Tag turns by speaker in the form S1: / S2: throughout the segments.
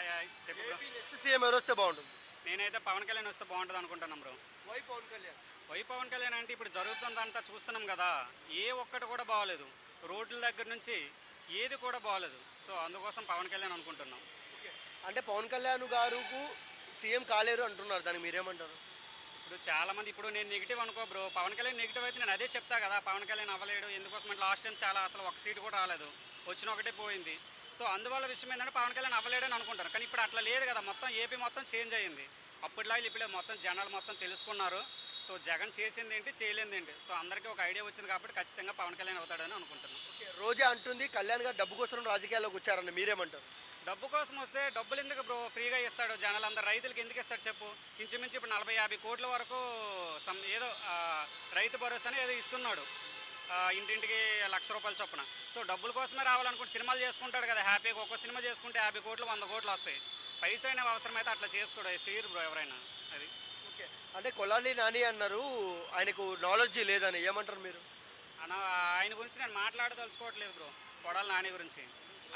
S1: Hi hi చెప్పు bro
S2: AP next CM ఎవరు వస్తే బాగుంటుంది?
S1: నేనైతే పవన్ కళ్యాణ్ వస్తే బాగుంటుంది అనుకుంటున్నాం bro
S2: why Pawan Kalyan?
S1: Why Pawan Kalyan అంటే ఇప్పుడు జరుగుతుందంతా చూస్తున్నాం కదా ఏ ఒక్కటి కూడా బాగోలేదు. రోడ్ల దగ్గర నుంచి ఏది కూడా బాగోలేదు. సో అందుకోసం పవన్ కళ్యాణ్ అనుకుంటున్నాం.
S2: ఓకే. అంటే పవన్ కళ్యాణ్ గారుకు సీఎం కాలేరు అంటున్నారు దానికి మీరేమంటారు?
S1: ఇప్పుడు చాలా మంది ఇప్పుడు నేను నెగిటివ్ అనుకో బ్రో పవన్ కళ్యాణ్ నెగిటివ్ అయితే నేను అదే చెప్తా కదా పవన్ కళ్యాణ్ అవ్వలేడు ఎందుకోసం అంటే లాస్ట్ టైం చాలా అసలు ఒక సీట్ కూడా రాలేదు. వచ్చిన ఒకటే పోయింది. సో అందువల్ల విషయం ఏంటంటే పవన్ కళ్యాణ్ అవ్వలేడని అనుకుంటారు. కానీ ఇప్పుడు అట్లా లేదు కదా. మొత్తం ఏపీ మొత్తం చేంజ్ అయ్యింది అప్పటిలాగా ఇప్పుడు మొత్తం జనాలు మొత్తం తెలుసుకున్నారు. సో జగన్ చేసింది ఏంటి చేయలేంది ఏంటి? సో అందరికీ ఒక ఐడియా వచ్చింది కాబట్టి ఖచ్చితంగా పవన్ కళ్యాణ్ అవుతాడని అనుకుంటున్నాను.
S2: రోజా అంటుంది కళ్యాణ్ గారు డబ్బు కోసం రాజకీయాల్లోకి వచ్చారని మీరేమంటారు?
S1: డబ్బు కోసం వస్తే డబ్బులు ఎందుకు బ్రో? ఫ్రీగా ఇస్తాడు జనాలు. అందరు రైతులకి ఎందుకు ఇస్తాడు చెప్పు? ఇంచుమించు ఇప్పుడు నలభై యాభై కోట్ల వరకు సమ్ ఏదో రైతు భరోసాని ఏదో ఇస్తున్నాడు. ఇంటింటికి లక్ష రూపాయలు చొప్పున. సో డబ్బుల కోసమే రావాలనుకుంటే సినిమాలు చేసుకుంటాడు కదా హ్యాపీగా ఒక్క సినిమా చేసుకుంటే యాభై కోట్లు వంద కోట్లు వస్తాయి. పైసా అయినా అవసరమైతే అట్లా చేసుకోడు చేయరు బ్రో ఎవరైనా అది.
S2: ఓకే. అంటే కొల్లాలి నాని అన్నారు ఆయనకు నాలెడ్జ్ లేదని ఏమంటారు మీరు?
S1: అన్న ఆయన గురించి నేను మాట్లాడదలుచుకోవట్లేదు బ్రో కొడాలి నాని గురించి.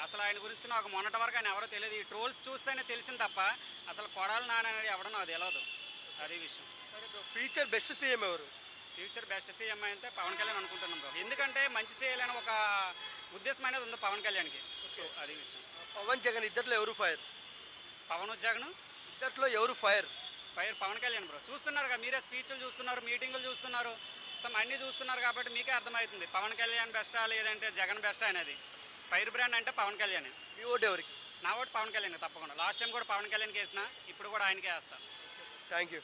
S1: అసలు ఆయన గురించి నాకు మొన్నటి వరకు ఆయన ఎవరో తెలియదు. ఈ ట్రోల్స్ చూస్తేనే తెలిసింది తప్ప అసలు కొడాలి నాని అనేది ఎవడో నాకు తెలియదు అదే విషయం.
S2: ఫ్యూచర్ బెస్ట్ సీఎం ఎవరు?
S1: ఫ్యూచర్ బెస్ట్ సీఎం అయితే పవన్ కళ్యాణ్ అనుకుంటున్నాం బ్రో. ఎందుకంటే మంచి చేయాలని ఒక ఉద్దేశం అనేది ఉంది పవన్ కళ్యాణ్కి. సో అది విషయం.
S2: పవన్ జగన్ ఇద్దట్లో ఎవరు ఫైర్?
S1: పవన్ జగన్?
S2: ఇద్దట్లో ఎవరు fire?
S1: Fire Pawan Kalyan bro. చూస్తున్నారు కదా మీరే స్పీచ్లు చూస్తున్నారు మీటింగులు చూస్తున్నారు. సమ్ అన్నీ చూస్తున్నారు కాబట్టి మీకే అర్థమవుతుంది. పవన్ కళ్యాణ్ బెస్టా లేదంటే జగన్ బెస్టా అనేది. ఫైర్ బ్రాండ్ అంటే పవన్ కళ్యాణ్.
S2: మీ ఓటు ఎవరికి?
S1: నా ఓటు పవన్ కళ్యాణ్ తప్పకుండా. లాస్ట్ టైం కూడా పవన్ కళ్యాణ్కి వేసిన ఇప్పుడు కూడా ఆయనకే వేస్తాను
S2: థ్యాంక్ యూ.